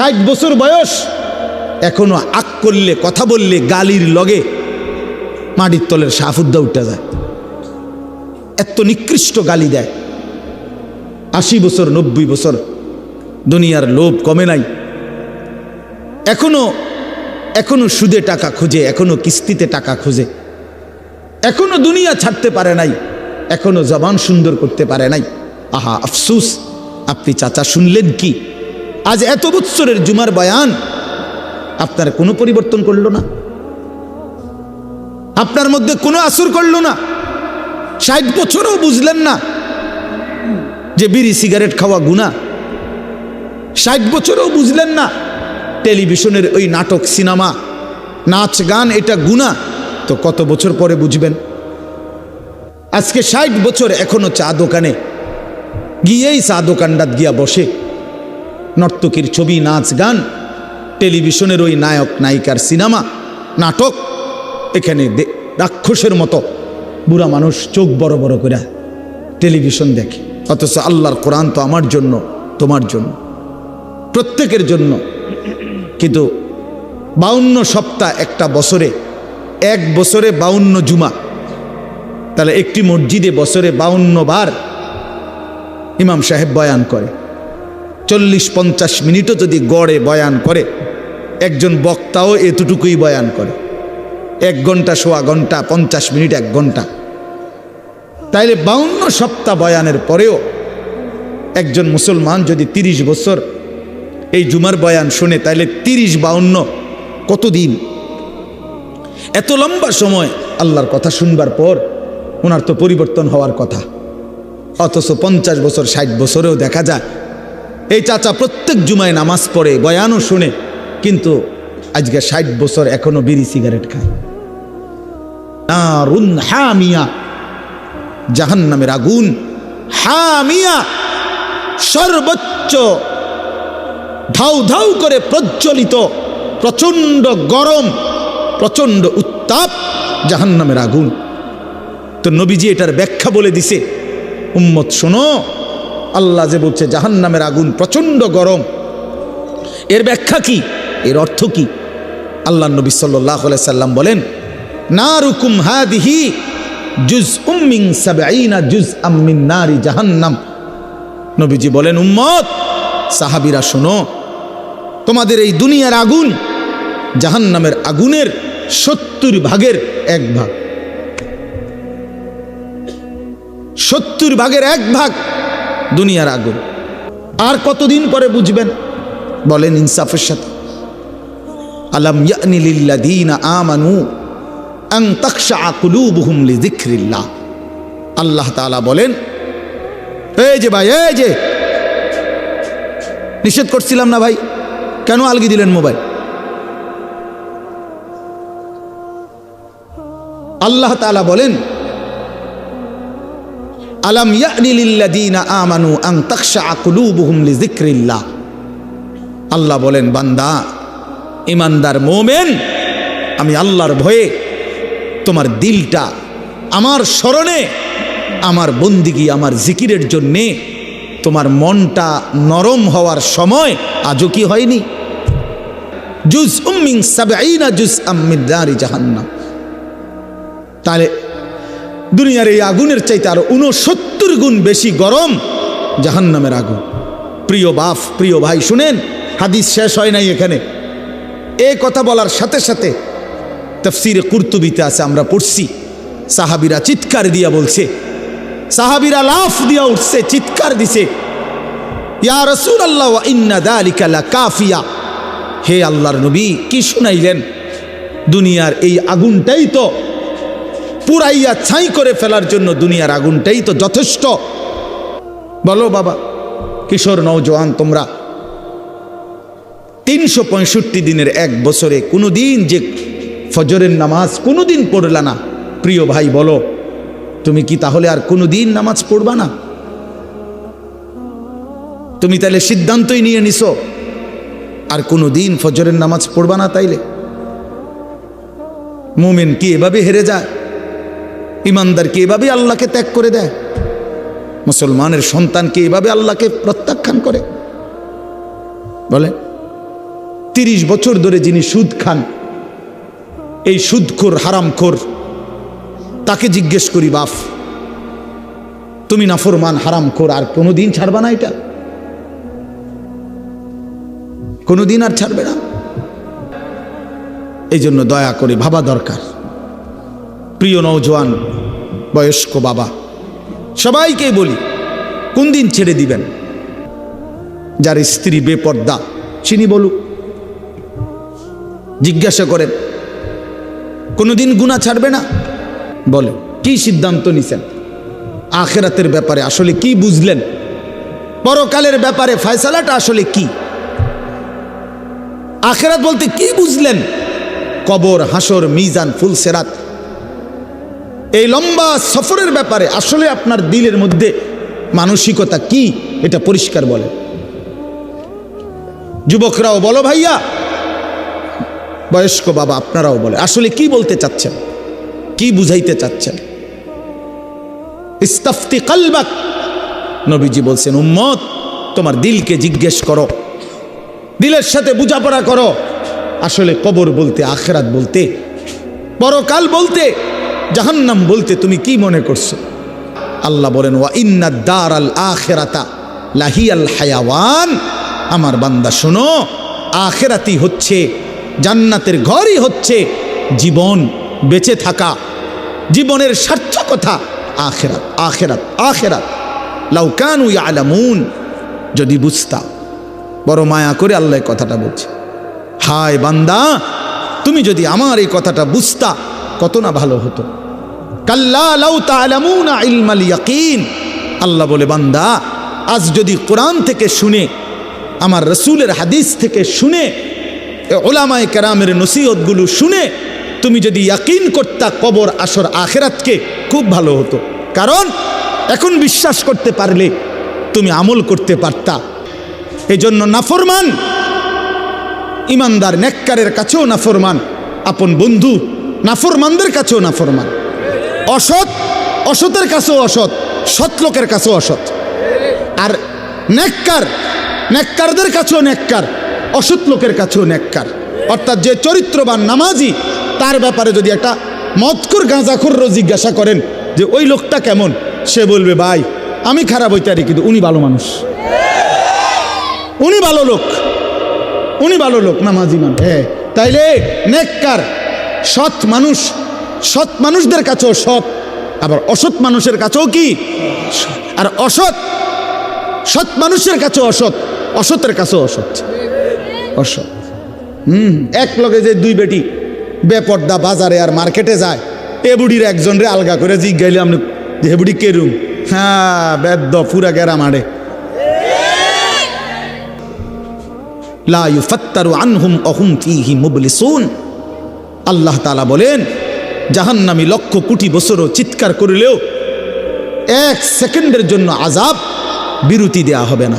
ষাট বছর বয়স, এখনও আক করলে, কথা বললে, গালির লগে মাটির তলের সাফুদ্দা উঠে যায়। এত নিকৃষ্ট গালি দেয়। আশি বছর, নব্বই বছর দুনিয়ার লোভ কমে নাই। এখনও এখনও সুদে টাকা খুঁজে, এখনও কিস্তিতে টাকা খুঁজে। এখনও দুনিয়া ছাড়তে পারে নাই, এখনও জবান সুন্দর করতে পারে নাই। আহা, আফসুস, আপনি চাচা শুনলেন কি? আজ এত বৎসরের জুমার বয়ান আপনার কোনো পরিবর্তন করল না? আপনার মধ্যে কোনো আসর করল না? ষাট বছরও বুঝলেন না যে বিড়ি সিগারেট খাওয়া গুণা ষাট বছরও বুঝলেন না টেলিভিশনের ওই নাটক সিনেমা, নাচ গান, এটা গুণা তো কত বছর পরে বুঝবেন? আজকে ষাট বছর এখনও চা দোকানে, গিয়েই চা দোকানটাত গিয়া বসে। নর্তকীর ছবি, নাচ, গান, টেলিভিশনের ওই নায়ক, নায়িকার সিনেমা, নাটক, এখানে রাক্ষসের মতো বুড়া মানুষ চোখ বড় বড় করে টেলিভিশন দেখে। অথচ আল্লাহর কোরআন তো আমার জন্য, তোমার জন্য, প্রত্যেকের জন্য। কিন্তু বাউন্ন সপ্তাহ একটা বছরে, এক বছরে বাউন্ন জুমা। তাহলে একটি মসজিদে বছরে বাউন্ন বার ইমাম সাহেব বয়ান করে। চল্লিশ পঞ্চাশ মিনিটও যদি গড়ে বয়ান করে, একজন বক্তাও এতটুকুই বয়ান করে। এক ঘণ্টা সোয়া ঘণ্টা, পঞ্চাশ মিনিট এক ঘণ্টা। তাইলে বাউন্ন সপ্তাহ বয়ানের পরেও একজন মুসলমান যদি তিরিশ বছর এই জুমার বয়ান শুনে, তাইলে তিরিশ বাউন্ন কতদিন? এত লম্বা সময় আল্লাহর কথা শুনবার পর ওনার তো পরিবর্তন হওয়ার কথা। অথচ পঞ্চাশ বছর, ষাট বছরেও দেখা যায় এই চাচা প্রত্যেক জুমায় নামাজ পড়ে, বয়ানও শুনে, কিন্তু আজকে ষাট বছর এখনও বিড়ি সিগারেট খায়। জাহান নামের আগুন, হামিয়া, সর্বোচ্চ ধাউ ধাউ করে প্রজ্বলিত, প্রচণ্ড গরম, প্রচণ্ড উত্তাপ জাহান নামের আগুন। তো নবীজি এটার ব্যাখ্যা বলে দিছে, উম্মত শোনো আল্লাহ যে বলছে জাহান নামের আগুন প্রচণ্ড গরম। এর ব্যাখ্যা কি? এর অর্থ কি? আল্লাহ নবী সাল্লাহ সাল্লাম বলেন না রুকুম হাদিহি জুজ উম্মিং সাবাইনা জুজ আম্মিন নারি জাহান্নাম। নবীজি বলেন, উম্মত, সাহাবিরা শোনো, তোমাদের এই দুনিয়ার আগুন জাহান্নামের আগুনের সত্তর ভাগের এক ভাগ। সত্তর ভাগের এক ভাগ দুনিয়ার আগুন। আর কতদিন পরে বুঝবেন? বলেন ইনসাফের সাথে। আলম ইয়ানি লিল্লাযীনা আমানু আন তাখশা কুলুবুহুম লিযিকরিল্লাহ। আল্লাহ তাআলা বলেন, এই যে ভাই, এই যে! নিষেধ করছিলাম না ভাই। কেন আলগি দিলেন মোবাইল? আল্লাহ তাআলা বলেন আলম ইয়ানি লিল্লাযীনা আমানু আন তাখশা কুলুবুহুম লিযিকরিল্লাহ। আল্লাহ বলেন, বান্দা ইমানদার মোমেন, আমি আল্লাহর ভয়ে তোমার দিলটা আমার স্মরণে, আমার বন্দিগি আমার জিকিরের জন্যে তোমার মনটা নরম হওয়ার সময় আজও কি হয়নি? জুজ উম্মিং সাবাইনা জুজ আম্মিদারি জাহান্নাম। তাহলে দুনিয়ার এই আগুনের চাইতে আরও উনসত্তর গুণ বেশি গরম জাহান্নামের আগুন। প্রিয় বাপ, প্রিয় ভাই, শুনেন, হাদিস শেষ হয় নাই এখানে। এ কথা বলার সাথে সাথে তফসিরে কুর্তুবিতে আছে, আমরা পড়ছি। সাহাবিরা চিৎকার দিয়া বলছে, সাহাবিরা লাফ দিয়া উঠছে, চিৎকার দিছে। ইয়া রসুল আল্লাহ কাফিয়া। হে আল্লাহর নবী, কি শুনাইলেন? দুনিয়ার এই আগুনটাই তো পুরাইয়া ছাই করে ফেলার জন্য দুনিয়ার আগুনটাই তো যথেষ্ট। বলো বাবা, কিশোর নৌজওয়ান তোমরা তিনশো পঁয়ষট্টি দিনের এক বছরে কোনো দিন যে ফজরের নামাজ কোনো দিন পড়লা না। প্রিয় ভাই, বলো, তুমি কি তাহলে আর কোনো দিন নামাজ পড়বা না? তুমি তাহলে সিদ্ধান্তই নিয়ে নিছো, আর কোনো দিন ফজরের নামাজ পড়বা না তাইলে? মোমেন কি এভাবে হেরে যায়? ইমানদার কি এভাবে আল্লাহকে ত্যাগ করে দেয়? মুসলমানের সন্তানকে এভাবে আল্লাহকে প্রত্যাখ্যান করে? বলে, তিরিশ বছর ধরে যিনি সুদ খান, এই সুদখোর, হারামখোর, তাকে জিজ্ঞেস করি বাফ তুমি নাফরমান, হারামখোর, আর কোনোদিন ছাড়বা না এটা? কোনোদিন আর ছাড়বে না? এই জন্য দয়া করে ভাবা দরকার। প্রিয় নৌজওয়ান বয়স্ক বাবা। সবাইকে বলি, কোন দিন ছেড়ে দিবেন? যার স্ত্রী বেপর্দা, চিনি বলুক। জিজ্ঞাসা করেন, কোনোদিন গুণা ছাড়বে না? বলে, কি সিদ্ধান্ত নিছেন? আখেরাতের ব্যাপারে আসলে কি বুঝলেন? পরকালের ব্যাপারে ফয়সালাটা আসলে কি? আখেরাত বলতে কি বুঝলেন? কবর, হাসর, মিজান ফুলসেরাত এই লম্বা সফরের ব্যাপারে আসলে আপনার দিলের মধ্যে মানসিকতা কি, এটা পরিষ্কার বলে যুবকরাও বলো ভাইয়া, বয়স্ক বাবা আপনারাও বলে আসলে কি বলতে চাচ্ছেন? কি বুঝাইতে চাচ্ছেন? ইস্তাফতি কালবাক, নবীজি বলছেন, উম্মত, তোমার দিলকে জিজ্ঞেস করো, দিলের সাথে বোঝাপড়া করো। আসলে কবর বলতে, আখেরাত বলতে, পরকাল বলতে জাহান্নাম বলতে তুমি কি মনে করছ? আল্লাহ বলেন, ওয়া ইন্না দার আল আখেরাতা লাহিয়াল হায়াওয়ান। আমার বান্দা, শোনো আখেরাতি হচ্ছে, জান্নাতের ঘরই হচ্ছে জীবন বেঁচে থাকা, জীবনের সার্থকতা আখেরাত আখেরাত আখেরাত। লাউকানু আলামুন যদি বুঝতা বড় মায়া করে আল্লাহ কথাটা বলছে। হায় বান্দা, তুমি যদি আমার এই কথাটা বুঝতা কত না ভালো হতো। আল্লাহ বলে, বান্দা, আজ যদি কোরআন থেকে শুনে, আমার রসুলের হাদিস থেকে শুনে ওলামায় কেরামের নসিহতগুলো শুনে, তুমি যদি ইয়াকিন করতা কবর আসর আখেরাতকে, খুব ভালো হতো। কারণ, এখন বিশ্বাস করতে পারলে তুমি আমল করতে পারতা। এই জন্য নাফরমান, ইমানদার, নেককারের কাছেও নাফরমান। আপন বন্ধু নাফরমানদের কাছেও নাফরমান অসৎ, অসতের কাছেও অসৎ, সৎ লোকের কাছেও অসৎ। আর নেককার, নেককারদের কাছেও নেককার, অসৎ লোকের কাছেও নেককার। অর্থাৎ যে চরিত্রবান নামাজি, তার ব্যাপারে যদি একটা মদকুর গাঁজাখুরও জিজ্ঞাসা করেন যে, ওই লোকটা কেমন? সে বলবে, ভাই, আমি খারাপ হইতে পারি, কিন্তু উনি ভালো মানুষ। উনি ভালো লোক, উনি ভালো লোক, নামাজি মান হ্যাঁ তাইলে নেককার সৎ মানুষ, সৎ মানুষদের কাছেও সৎ, আবার অসৎ মানুষের কাছেও কি? আর অসৎ, সৎ মানুষের কাছেও অসৎ, অসতের কাছেও অসৎ। অসৎ। হুম, এক লগে যে দুই বেটি বেপর্দা বাজারে আর মার্কেটে যায়, এ বুড়ির একজন রে আলগা করে জিজ্ঞাইলে আপনি হে বুড়ি কেরুম হ্যাঁ বেদ্য পুরা গেরা মারে লা ইউফাত্তারু আনহুম অহুম ফিহি মুবলিসুন। আল্লাহ তালা বলেন, জাহান্নামী লক্ষ কোটি বছরও চিৎকার করিলেও এক সেকেন্ডের জন্য আজাব বিরতি দেয়া হবে না।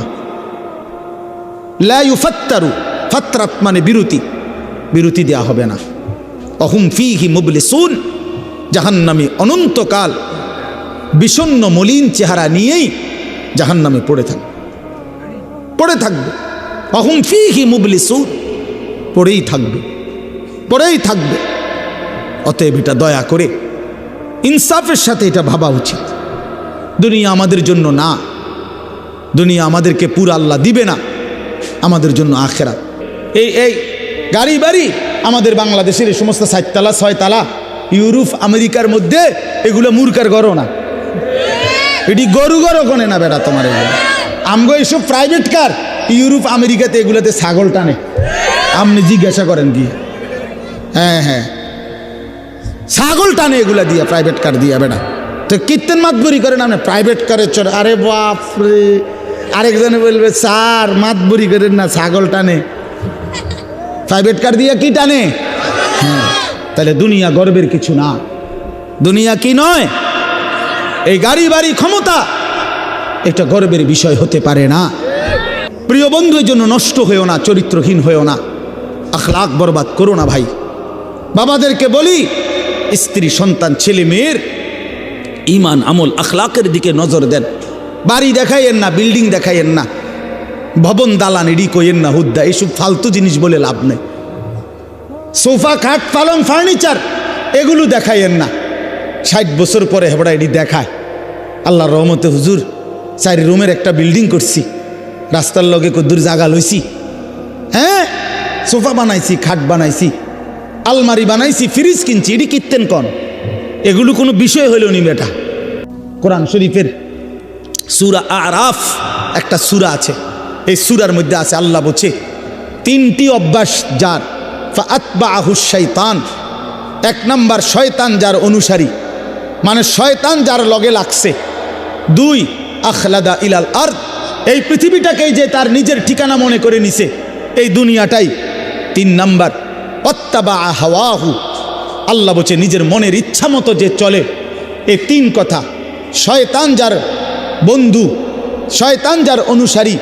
লা ইউফাত্তারু ফাত্রাত মানে বিরতি বিরতি দেয়া হবে না। অহুম ফিহি মুবলিসুন, জাহান্নামী অনন্তকাল বিষণ্ন মলিন চেহারা নিয়েই জাহান্নামে পড়ে থাকবে। পড়ে থাকবে। অহুম ফিহি মুবলিসুন, পড়েই থাকবে। পড়েই থাকবে। অতএব এটা দয়া করে ইনসাফের সাথে এটা ভাবা উচিত। দুনিয়া আমাদের জন্য না। দুনিয়া আমাদেরকে পুরা আল্লাহ দিবে না। আমাদের জন্য আখেরা এই এই, গাড়ি বাড়ি আমাদের বাংলাদেশের এই সমস্ত সাততলা ছয়তলা, ইউরোপ, আমেরিকার মধ্যে এগুলো মূর্খার গরো না। এটি গরু গরো কোনে না বেড়া তোমার এগুলো। আমগো এইসব প্রাইভেট কার ইউরোপ, আমেরিকাতে এগুলোতে ছাগল টানে। আপনি জিজ্ঞাসা করেন কি? হ্যাঁ হ্যাঁ। ছাগল টানে এগুলা দিয়া প্রাইভেট কার দিয়া, বেটা। তো কীর্তন মাতবরি করেন আপনি প্রাইভেট কারে চড়ে, আরে বাপ রে। আরেকজনে বলবে, স্যার, মাতবরি করেন না, ছাগল টানে। প্রাইভেট কার দিয়া কি টানে? হ্যাঁ তাহলে দুনিয়া গর্বের কিছু না। দুনিয়া কি নয়? এই গাড়ি বাড়ি ক্ষমতা, এটা গর্বের বিষয় হতে পারে না। প্রিয় বন্ধুর জন্য নষ্ট হয়েও না, চরিত্রহীন হয়েও না। আখলাক বরবাদ করো না, ভাই। বাবাদেরকে বলি, স্ত্রী, সন্তান, ছেলে, মেয়ের ইমান, আমল, আখলাকের দিকে নজর দেন। বাড়ি দেখাইয়েন না, বিল্ডিং দেখাইয়েন না, ভবন দালান, এডি কইেন না, হুদ্দা এইসব ফালতু জিনিস বলে লাভ নেই। সোফা, খাট, পালং, ফার্নিচার, এগুলো দেখাইয়েন না। ষাট বছর পরে হেবড়া এটি দেখায় আল্লাহ রহমতে, হুজুর, চারি রুমের একটা বিল্ডিং করছি, রাস্তার লগে কদ্দুর জাগা লইছি। হ্যাঁ সোফা বানাইছি, খাট বানাইছি আলমারি বানাইছি, ফ্রিজ কিনছি, এটি কিনতেন কন? এগুলো কোনো বিষয় হইল নি বেটা। কোরআন শরীফের সুরা আরাফ একটা সুরা আছে। এই সুরার মধ্যে আছে, আল্লাহ বলছে, তিনটি অভ্যাস যার শৈতান এক নাম্বার, শয়তান যার অনুসারী। মানে শয়তান যার লগে লাগছে। দুই, আখলাদা ইলাল আর এই পৃথিবীটাকেই যে তার নিজের ঠিকানা মনে করে নিছে, এই দুনিয়াটাই। তিন নাম্বার অত্তাবা হাওয়াহু। আল্লাহ বলছে, নিজের মনের ইচ্ছা মতো যে চলে এই তিন কথা। শয়তান যার বন্ধু, শয়তান যার অনুসারী,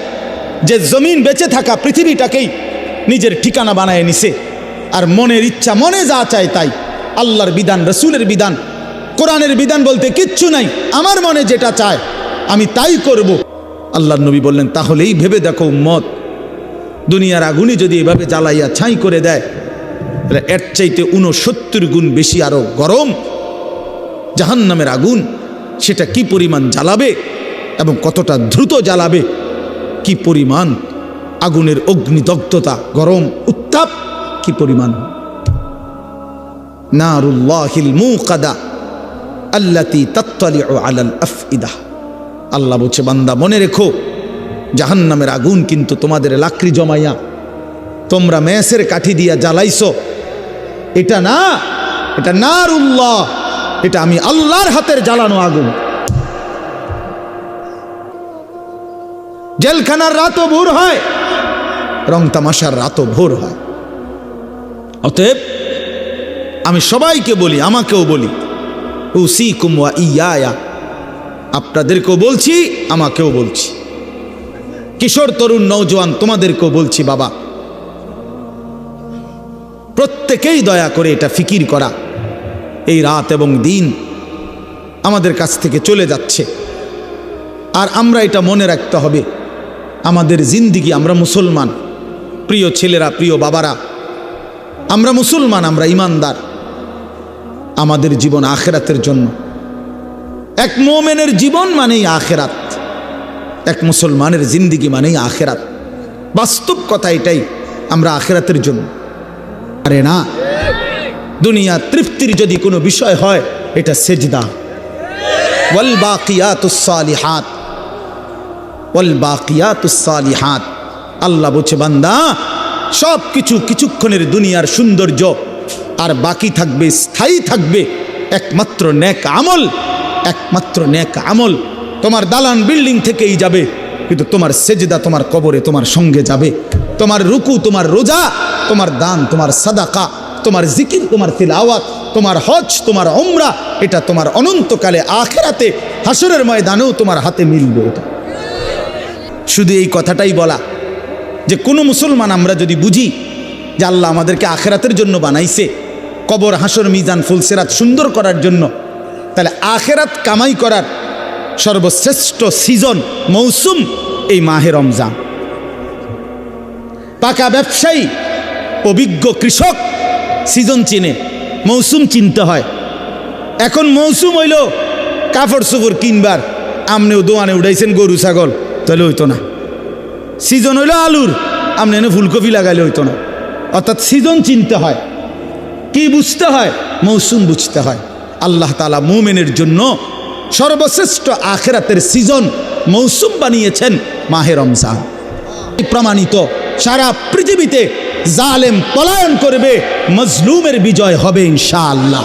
যে জমিন বেঁচে থাকা পৃথিবীটাকেই নিজের ঠিকানা বানায় নিছে। আর মনের ইচ্ছা, মনে যা চায় তাই। আল্লাহর বিধান, রসুলের বিধান, কোরআনের বিধান বলতে কিচ্ছু নাই। আমার মনে যেটা চায়, আমি তাই করব। আল্লাহর নবী বললেন, তাহলেই ভেবে দেখো মত দুনিয়ার আগুনই যদি এভাবে জ্বালাইয়া ছাই করে দেয় তাহলে এর চাইতে উনসত্তর গুণ বেশি আরও গরম জাহান্নামের আগুন, সেটা কি পরিমাণ জ্বালাবে এবং কতটা দ্রুত জ্বালাবে? কি পরিমাণ আগুনের অগ্নিদগ্ধতা, গরম, উত্তাপ, কি পরিমাণ? নারুল্লাহিল মুকাদা আল্লাতি তাত্তালিউ আলাল আফইদা। আল্লাহ বলছে, বান্দা, মনে রেখো, জাহান্নামের আগুন কিন্তু তোমাদের লাকড়ি জমাইয়া, তোমরা মেসের কাঠি দিয়া জ্বালাইছো এটা না, এটা নারুল্লাহ, এটা আমি আল্লাহর হাতের জ্বালানো আগুন। জেলখানার রাতও ভোর হয়, রং তামাশার রাতও ভোর হয়। অতএব, আমি সবাইকে বলি, আমাকেও বলি উসি কুমা ইয়া আপনাদেরকেও বলছি, আমাকেও বলছি। কিশোর, তরুণ নৌজওয়ান তোমাদেরকেও বলছি, বাবা। প্রত্যেকেই দয়া করে এটা ফিকির করা। এই রাত এবং দিন আমাদের কাছ থেকে চলে যাচ্ছে। আর আমরা এটা মনে রাখতে হবে, আমাদের জিন্দিগি, আমরা মুসলমান, প্রিয় ছেলেরা, প্রিয় বাবারা, আমরা মুসলমান, আমরা ইমানদার, আমাদের জীবন আখেরাতের জন্য। এক মোমেনের জীবন মানেই আখেরাত, এক মুসলমানের জিন্দিগি মানেই আখেরাত। বাস্তব কথা এটাই, আমরা আখেরাতের জন্য। আরে না। দুনিয়া তৃপ্তির যদি কোনো বিষয় হয়, এটা সেজদা। ওয়াল বাকিয়াতুসালিহাত ওয়াল বাকিয়াতুসালিহাত আল্লাহ বলছে, বান্দা সব কিছু কিছুক্ষণের দুনিয়ার সৌন্দর্য, আর বাকি থাকবে, স্থায়ী থাকবে, একমাত্র নেক আমল, একমাত্র নেক আমল। তোমার দালান বিল্ডিং থেকেই যাবে, কিন্তু তোমার সেজদা তোমার কবরে, তোমার সঙ্গে যাবে। তোমার রুকু, তোমার রোজা তোমার দান, তোমার সাদাকা, তোমার জিকির, তোমার তিলাওয়াত, তোমার হজ, তোমার ওমরা এটা তোমার অনন্তকালে আখেরাতে হাসরের ময়দানেও তোমার হাতে মিলবে এটা। শুধু এই কথাটাই বলা যে কোনো মুসলমান আমরা যদি বুঝি যে আল্লাহ আমাদেরকে আখেরাতের জন্য বানাইছে, কবর হাসর মিজান, ফুলসেরাত সুন্দর করার জন্য, তাহলে আখেরাত কামাই করার সর্বশ্রেষ্ঠ সিজন, মৌসুম এই মাহে রমজান। পাকা ব্যবসায়ী অভিজ্ঞ কৃষক সিজন চিনে, মৌসুম চিনতে হয়। এখন মৌসুম হইল কাপড় চোপড় কিনবার, আমনেও দোয়ানে উঠাইছেন গরু, ছাগল, তাহলে হইতো না। সিজন হইল আলুর আপনি এনে ফুলকপি লাগাইলে হইতো না। অর্থাৎ সিজন চিনতে হয়। কি বুঝতে হয়? মৌসুম বুঝতে হয়। আল্লাহ তালা মোমেনের জন্য সর্বশ্রেষ্ঠ আখেরাতের সিজন মৌসুম বানিয়েছেন মাহে রমজান। প্রমাণিত সারা পৃথিবীতে জালেম পলায়ন করবে, মজলুমের বিজয় হবে ইনশাআল্লাহ।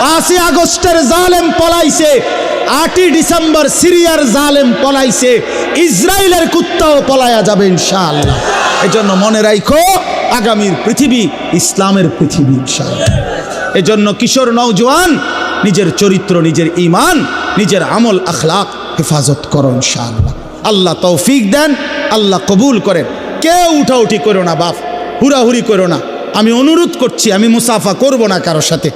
পাঁচই আগস্টের জালেম পলাইছে, আটই ডিসেম্বর সিরিয়ার জালেম পলাইছে, ইসরায়েলের কুত্তাও পলায়া যাবে ইনশাআল্লাহ। এজন্য মনে রাখো আগামীর পৃথিবী ইসলামের পৃথিবী ইনশাআল্লাহ। এজন্য কিশোর নৌজওয়ান নিজের চরিত্র, নিজের ইমান নিজের আমল, আখলাক হেফাজত করো ইনশাআল্লাহ। আল্লাহ তৌফিক দেন, আল্লাহ কবুল করেন। কেউ উঠাউঠি করো না, বাপ। হুড়াহুড়ি করো না। আমি অনুরোধ করছি, আমি মুসাফা করব না কারোর সাথে।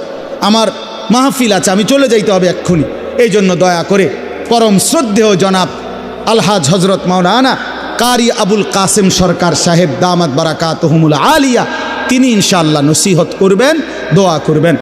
আমার মাহফিল আছে, আমি চলে যাইতে হবে এক্ষুনি। এই জন্য দয়া করে পরম শ্রদ্ধেয় জনাব আলহাজ হজরত মাওলানা কারি আবুল কাসেম সরকার সাহেব দামাত বারাকাত হুমুল আলিয়া, তিনি ইনশাআল্লাহ নসিহত করবেন, দোয়া করবেন।